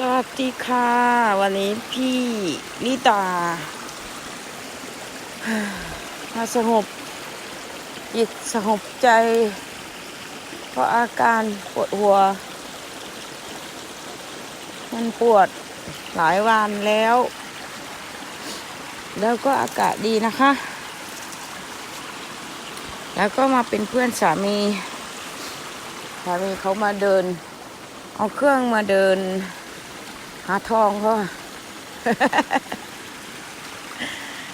สวัสดีค่ะ วันนี้พี่ลิตามาสงบจิตสงบใจ เพราะอาการปวดหัว มันปวดหลายวันแล้ว แล้วก็อากาศดีนะคะ แล้วก็มาเป็นเพื่อนสามีสามีเขามาเดิน เอาเครื่องมาเดิน หาทองเขา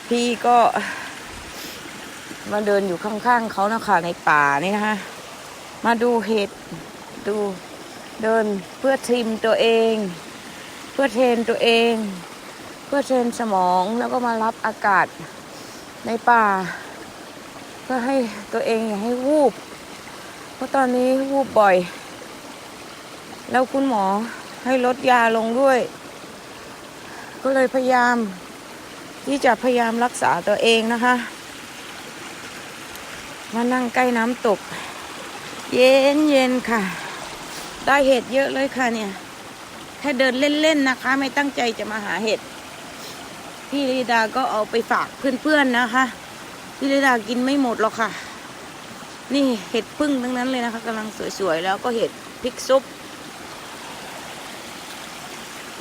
พี่ก็มาเดินอยู่ข้างๆเขานะคะในป่านี่นะคะ มาดูเห็ดดูเดินเพื่อทิมตัวเอง เพื่อเทรนตัวเอง เพื่อเทรนสมองแล้วก็มารับอากาศในป่า เพื่อให้ตัวเองอย่าให้วูบ เพราะตอนนี้วูบบ่อย แล้วคุณหมอ ให้ลดยาลงด้วย ก็เลยพยายาม ที่จะพยายามรักษาตัวเองนะคะ มานั่งใกล้น้ำตก เย็นเย็นค่ะ ได้เห็ดเยอะเลยค่ะเนี่ย แค่เดินเล่นๆนะคะ ไม่ตั้งใจจะมาหาเห็ด พี่ลิดาก็เอาไปฝากเพื่อนๆนะคะ พี่ลิดากินไม่หมดหรอกค่ะ นี่เห็ดพึ่งทั้งนั้นเลยนะคะกำลังสวยๆแล้วก็เห็ดพริกซุป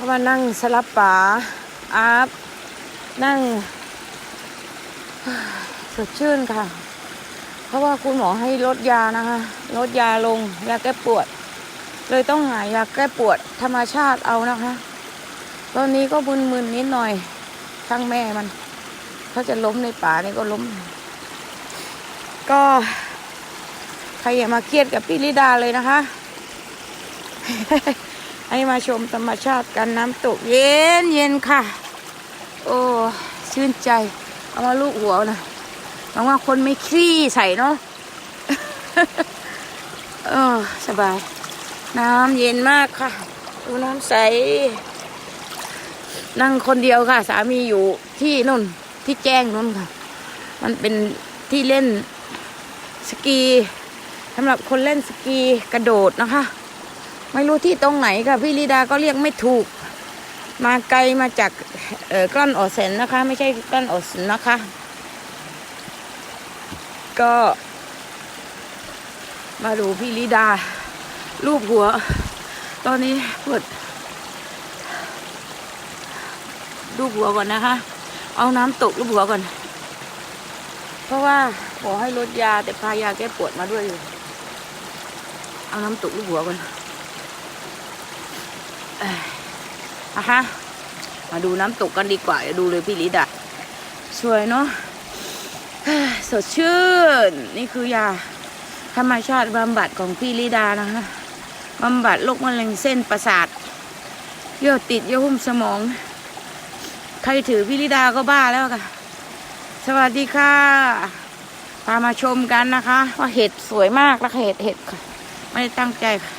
ก็มานั่งสลับป๋าอาบนั่งสดชื่นค่ะ เพราะว่าคุณหมอให้ลดยานะคะลดยาลงยาแก้ปวด เลยต้องหายาแก้ปวดธรรมชาติเอานะคะ ตอนนี้ก็มึนๆนิดหน่อยทั้งแม่มันถ้าจะล้มในป่านี่ก็ล้ม ก็ใครอย่ามาเครียดกับพี่ลิดาเลยนะคะ ให้มาชมธรรมชาติกันน้ำตกเย็นเย็นค่ะ โอ้ชื่นใจ เอามาลูกหัวนะหวังว่าคนไม่คลี่ใส่เนาะเออสบาย น้ำเย็นมากค่ะ ดูน้ำใส นั่งคนเดียวค่ะ สามีอยู่ที่นู่นที่แจ้งนู่นค่ะ มันเป็นที่เล่นสกีสำหรับคนเล่นสกีกระโดดนะคะ ไม่รู้ที่ตรงไหนค่ะพี่ลีดาก็เรียกไม่ถูก มาไกลมาจากเอ่อกลั้นออเซนนะคะ ไม่ใช่กลั้นออเซนนะคะ ก็มาดูพี่ลีดา รูปหัว ตอนนี้ปวดรูปหัวก่อนนะคะ เอาน้ำตกรูปหัวก่อน เพราะว่าหมอให้ลดยาแต่พายาแก้ปวดมาด้วยอยู่เอาน้ำตกรูปหัวก่อน อะฮะ มาดูน้ำตกกันดีกว่าเดี๋ยวดูเลยพี่ลิดาสวยเนาะสดชื่น นี่คือยาธรรมชาติบำบัดของพี่ลิดานะคะบำบัดโรคมะเร็งเส้นประสาทเยื่อติดเยื่อหุ้มสมอง ใครถือพี่ลิดาก็บ้าแล้วค่ะ สวัสดีค่ะพามาชมกันนะคะ ว่าเห็ดสวยมากแล้วค่ะเห็ดเห็ดค่ะ ไม่ได้ตั้งใจค่ะ